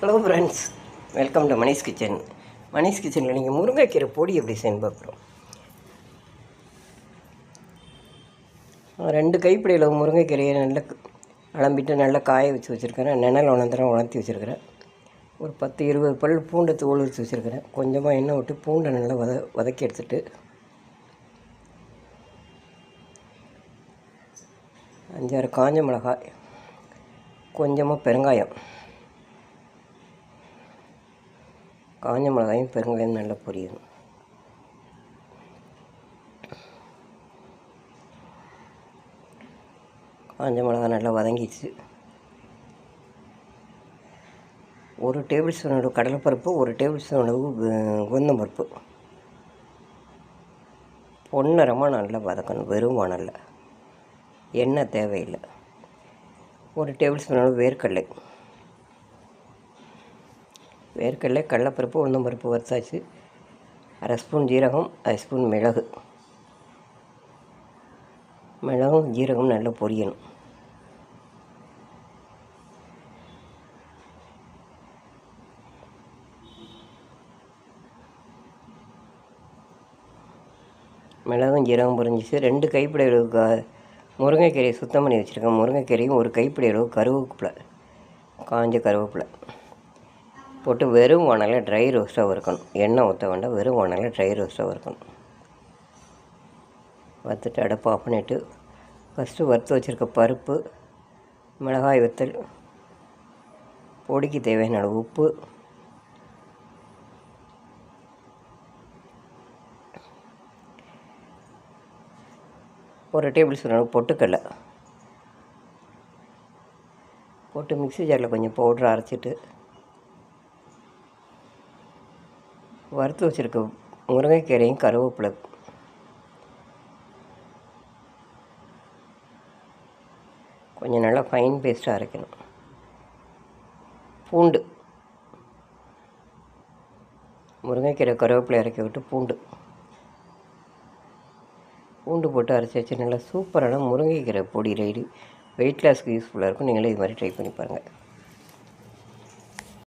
Hello friends welcome to Manish kitchen Manish கிச்சனில் நீங்கள் முருங்கைக்கீரை பொடி எப்படி செய்யணும் பார்க்குறோம். ரெண்டு கைப்பிடியில் முருங்கைக்கீரையை நல்லா அலம்பிட்டு நல்லா காய வச்சு வச்சுருக்கிறேன். நிழல் உணர்ந்துரம் உணர்த்தி வச்சுருக்கிறேன். ஒரு பத்து இருபது பல் பூண்டை தோல் வச்சு வச்சுருக்கிறேன். கொஞ்சமாக எண்ணெய் விட்டு பூண்டை நல்லா வத வதக்கி எடுத்துட்டு அஞ்சாறு காஞ்ச மிளகாய் கொஞ்சமாக பெருங்காயம். காஞ்ச மிளகாயும் பெருங்காயம் நல்லா பொரியணும் காஞ்ச மிளகாய் நல்லா வதங்கிடுச்சு. ஒரு டேபிள் ஸ்பூன் அளவு கடலைப்பருப்பு ஒரு டேபிள் ஸ்பூன் அளவு கு- உளுந்தம் பருப்பு பொன்னரமாக நல்லா வதக்கணும் வெறும் வானல்ல எண்ணெய் தேவையில்லை. ஒரு டேபிள் ஸ்பூன் அளவு வேர்க்கடலை. வேர்க்கடலை கடலைப்பருப்பு உளுந்தம் பருப்பு வறுத்தாச்சு. அரை ஸ்பூன் ஜீரகம் அரை ஸ்பூன் மிளகு. மிளகும் ஜீரகம் நல்லா பொரியணும். மிளகும் ஜீரகம் பொரிஞ்சிச்சு. ரெண்டு கைப்பிடி அளவு க- முருங்கைக்கீரையை சுத்தம் பண்ணி வச்சுருக்கேன். முருங்கைக்கீரையும் ஒரு கைப்பிடி அளவு கருவேப்பிலை காஞ்ச கருவேப்பிலை. போட்டு வெறும் வானலில் ட்ரை ரோஸ்ட்டாக வறுக்கணும். எண்ணெய் ஊற்ற வேண்டாம் வெறும் வானலில் ட்ரை ரோஸ்ட்டாக வறுக்கணும். வறுத்துட்டு அடுப்பு ஆஃப் பண்ணிவிட்டு ஃபஸ்ட்டு வறுத்து வச்சுருக்க பருப்பு மிளகாய் வத்தல் பொடிக்கு தேவையான அளவு உப்பு ஒரு டேபிள் ஸ்பூன் அளவு பொட்டுக்கடலை. போட்டு மிக்ஸி ஜாரில் கொஞ்சம் பவுட்ரு அரைச்சிட்டு வறுத்து வச்சுருக்க முருங்கைக்கீரையும் கருவேப்பிலை. கொஞ்சம் நல்லா ஃபைன் பேஸ்ட்டாக அரைக்கணும். பூண்டு. முருங்கைக்கீரை கருவேப்பிலை இறக்கி விட்டு பூண்டு. பூண்டு போட்டு அரைச்சி வச்சு நல்லா சூப்பரான முருங்கைக்கீரை பொடி ரெடி வெயிட் லாஸ்க்கு யூஸ்ஃபுல்லாக இருக்கும். நீங்களே இது மாதிரி ட்ரை பண்ணி பாருங்கள்